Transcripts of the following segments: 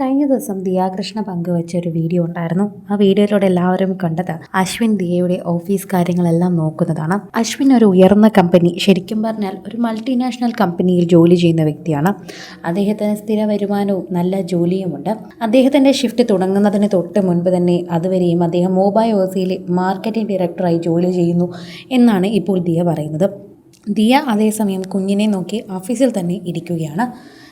കഴിഞ്ഞ ദിവസം ദിയാകൃഷ്ണ പങ്കുവച്ച ഒരു വീഡിയോ ഉണ്ടായിരുന്നു. ആ വീഡിയോയിലൂടെ എല്ലാവരും കണ്ടത് അശ്വിൻ ദിയയുടെ ഓഫീസ് കാര്യങ്ങളെല്ലാം നോക്കുന്നതാണ്. അശ്വിൻ ഒരു ഉയർന്ന കമ്പനി ശരിക്കും പറഞ്ഞാൽ ഒരു മൾട്ടിനാഷണൽ കമ്പനിയിൽ ജോലി ചെയ്യുന്ന വ്യക്തിയാണ്. അദ്ദേഹത്തിന് സ്ഥിര വരുമാനവും നല്ല ജോലിയുമുണ്ട്. അദ്ദേഹത്തിന്റെ ഷിഫ്റ്റ് തുടങ്ങുന്നതിന് തൊട്ട് മുൻപ് തന്നെ അതുവരെയും അദ്ദേഹം മൊബൈൽ ഓസിയിലെ മാർക്കറ്റിംഗ് ഡയറക്ടറായി ജോലി ചെയ്യുന്നു എന്നാണ് ഇപ്പോൾ ദിയ പറയുന്നത്. ദിയ അതേസമയം കുഞ്ഞിനെ നോക്കി ഓഫീസിൽ തന്നെ ഇരിക്കുകയാണ്.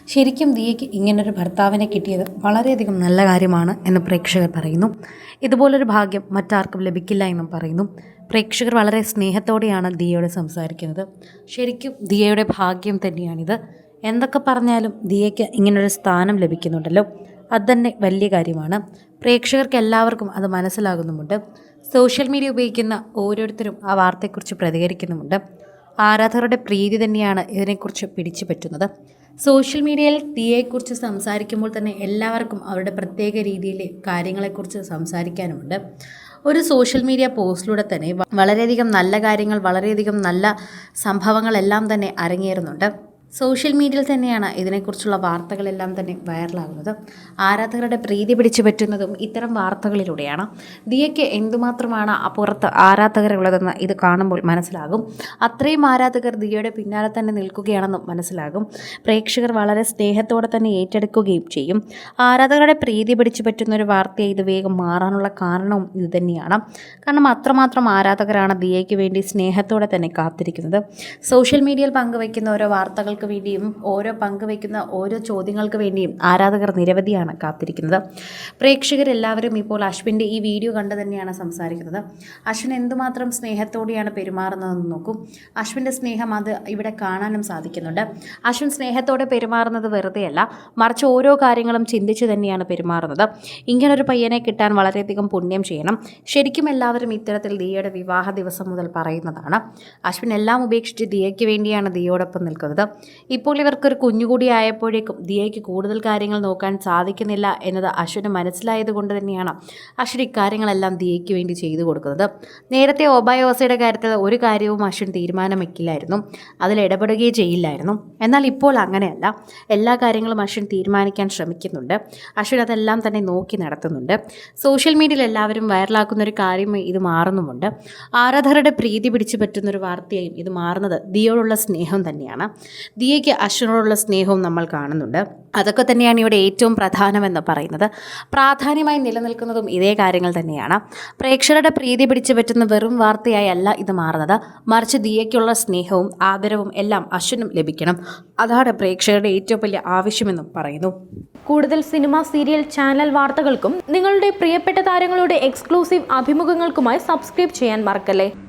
ശരിക്കും ദിയയ്ക്ക് ഇങ്ങനൊരു ഭർത്താവിനെ കിട്ടിയത് വളരെയധികം നല്ല കാര്യമാണ് എന്ന് പ്രേക്ഷകർ പറയുന്നു. ഇതുപോലൊരു ഭാഗ്യം മറ്റാർക്കും ലഭിക്കില്ല എന്നും പറയുന്നു. പ്രേക്ഷകർ വളരെ സ്നേഹത്തോടെയാണ് ദിയയോട് സംസാരിക്കുന്നത്. ശരിക്കും ദിയയുടെ ഭാഗ്യം തന്നെയാണിത്. എന്തൊക്കെ പറഞ്ഞാലും ദിയയ്ക്ക് ഇങ്ങനൊരു സ്ഥാനം ലഭിക്കുന്നുണ്ടല്ലോ. അത് തന്നെ വലിയ കാര്യമാണ്. പ്രേക്ഷകർക്ക് എല്ലാവർക്കും അത് മനസ്സിലാകുന്നുമുണ്ട്. സോഷ്യൽ മീഡിയ ഉപയോഗിക്കുന്ന ഓരോരുത്തരും ആ വാർത്തയെക്കുറിച്ച് പ്രതികരിക്കുന്നുമുണ്ട്. ആരാധകരുടെ പ്രീതി തന്നെയാണ് ഇതിനെക്കുറിച്ച് പിടിച്ചു പറ്റുന്നത്. സോഷ്യൽ മീഡിയയിൽ തീയെക്കുറിച്ച് സംസാരിക്കുമ്പോൾ തന്നെ എല്ലാവർക്കും അവരുടെ പ്രത്യേക രീതിയിൽ കാര്യങ്ങളെക്കുറിച്ച് സംസാരിക്കാനുമുണ്ട്. ഒരു സോഷ്യൽ മീഡിയ പോസ്റ്റിലൂടെ തന്നെ വളരെയധികം നല്ല കാര്യങ്ങൾ വളരെയധികം നല്ല സംഭവങ്ങളെല്ലാം തന്നെ അരങ്ങേറുന്നുണ്ട്. സോഷ്യൽ മീഡിയയിൽ തന്നെയാണ് ഇതിനെക്കുറിച്ചുള്ള വാർത്തകളെല്ലാം തന്നെ വൈറലാകുന്നത്. ആരാധകരുടെ പ്രീതി പിടിച്ചു പറ്റുന്നതും ഇത്തരം വാർത്തകളിലൂടെയാണ്. ദിയയ്ക്ക് എന്തുമാത്രമാണ് അപ്പുറത്ത് ആരാധകരുള്ളതെന്ന് ഇത് കാണുമ്പോൾ മനസ്സിലാകും. അത്രയും ആരാധകർ ദിയയുടെ പിന്നാലെ തന്നെ നിൽക്കുകയാണെന്നും മനസ്സിലാകും. പ്രേക്ഷകർ വളരെ സ്നേഹത്തോടെ തന്നെ ഏറ്റെടുക്കുകയും ചെയ്യും. ആരാധകരുടെ പ്രീതി പിടിച്ചു പറ്റുന്ന ഒരു വാർത്തയെ ഇത് വേഗം മാറാനുള്ള കാരണവും ഇത് തന്നെയാണ്. കാരണം അത്രമാത്രം ആരാധകരാണ് ദിയയ്ക്ക് വേണ്ടി സ്നേഹത്തോടെ തന്നെ കാത്തിരിക്കുന്നത്. സോഷ്യൽ മീഡിയയിൽ പങ്കുവയ്ക്കുന്ന ഓരോ വാർത്തകൾക്ക് വേണ്ടിയും ഓരോ പങ്കുവയ്ക്കുന്ന ഓരോ ചോദ്യങ്ങൾക്ക് വേണ്ടിയും ആരാധകർ നിരവധിയാണ് കാത്തിരിക്കുന്നത്. പ്രേക്ഷകരെല്ലാവരും ഇപ്പോൾ അശ്വിന്റെ ഈ വീഡിയോ കണ്ട് തന്നെയാണ് സംസാരിക്കുന്നത്. അശ്വിൻ എന്തുമാത്രം സ്നേഹത്തോടെയാണ് പെരുമാറുന്നതെന്ന് നോക്കൂ. അശ്വിന്റെ സ്നേഹം അത് ഇവിടെ കാണാനും സാധിക്കുന്നുണ്ട്. അശ്വിൻ സ്നേഹത്തോടെ പെരുമാറുന്നത് വെറുതെയല്ല മറിച്ച് ഓരോ കാര്യങ്ങളും ചിന്തിച്ച് തന്നെയാണ് പെരുമാറുന്നത്. ഇങ്ങനൊരു പയ്യനെ കിട്ടാൻ വളരെയധികം പുണ്യം ചെയ്യണം. ശരിക്കും എല്ലാവരും ഇത്തരത്തിൽ ദിയയുടെ വിവാഹ ദിവസം മുതൽ പറയുന്നതാണ്. അശ്വിൻ എല്ലാം ഉപേക്ഷിച്ച് ദിയയ്ക്ക് വേണ്ടിയാണ് ദിയോടൊപ്പം നിൽക്കുന്നത്. ഇപ്പോൾ ഇവർക്കൊരു കുഞ്ഞുകൂടി ആയപ്പോഴേക്കും ദിയയ്ക്ക് കൂടുതൽ കാര്യങ്ങൾ നോക്കാൻ സാധിക്കുന്നില്ല എന്നത് അശ്വിന് മനസ്സിലായത് കൊണ്ട് തന്നെയാണ് അശ്വിൻ ഇക്കാര്യങ്ങളെല്ലാം ദിയയ്ക്ക് വേണ്ടി ചെയ്തു കൊടുക്കുന്നത്. നേരത്തെ ഒബായോസയുടെ കാര്യത്തിൽ ഒരു കാര്യവും അശ്വിൻ തീരുമാനം വയ്ക്കില്ലായിരുന്നു അതിൽ ഇടപെടുകയും ചെയ്യില്ലായിരുന്നു. എന്നാൽ ഇപ്പോൾ അങ്ങനെയല്ല. എല്ലാ കാര്യങ്ങളും അശ്വിൻ തീരുമാനിക്കാൻ ശ്രമിക്കുന്നുണ്ട്. അശ്വിൻ അതെല്ലാം തന്നെ നോക്കി നടത്തുന്നുണ്ട്. സോഷ്യൽ മീഡിയയിൽ എല്ലാവരും വൈറലാക്കുന്ന ഒരു കാര്യം ഇത് മാറുന്നുമുണ്ട്. ആരാധകരുടെ പ്രീതി പിടിച്ചു പറ്റുന്ന ഒരു വാർത്തയായും ഇത് മാറുന്നത് ദിയോടുള്ള സ്നേഹം തന്നെയാണ്. ദിയയ്ക്ക് അശ്വിനോടുള്ള സ്നേഹവും നമ്മൾ കാണുന്നുണ്ട്. അതൊക്കെ തന്നെയാണ് ഇവിടെ ഏറ്റവും പ്രധാനമെന്ന് പറയുന്നത്. പ്രാധാന്യമായി നിലനിൽക്കുന്നതും ഇതേ കാര്യങ്ങൾ തന്നെയാണ്. പ്രേക്ഷകരുടെ പ്രീതി പിടിച്ചു പറ്റുന്ന വെറും വാർത്തയായി അല്ല ഇത് മാറുന്നത്. മറിച്ച് ദിയയ്ക്കുള്ള സ്നേഹവും ആദരവും എല്ലാം അശ്വിനും ലഭിക്കണം. അതാണ് പ്രേക്ഷകരുടെ ഏറ്റവും വലിയ ആവശ്യമെന്നും പറയുന്നു. കൂടുതൽ സിനിമ സീരിയൽ ചാനൽ വാർത്തകൾക്കും നിങ്ങളുടെ പ്രിയപ്പെട്ട താരങ്ങളുടെ എക്സ്ക്ലൂസീവ് അഭിമുഖങ്ങൾക്കുമായി സബ്സ്ക്രൈബ് ചെയ്യാൻ മറക്കല്ലേ?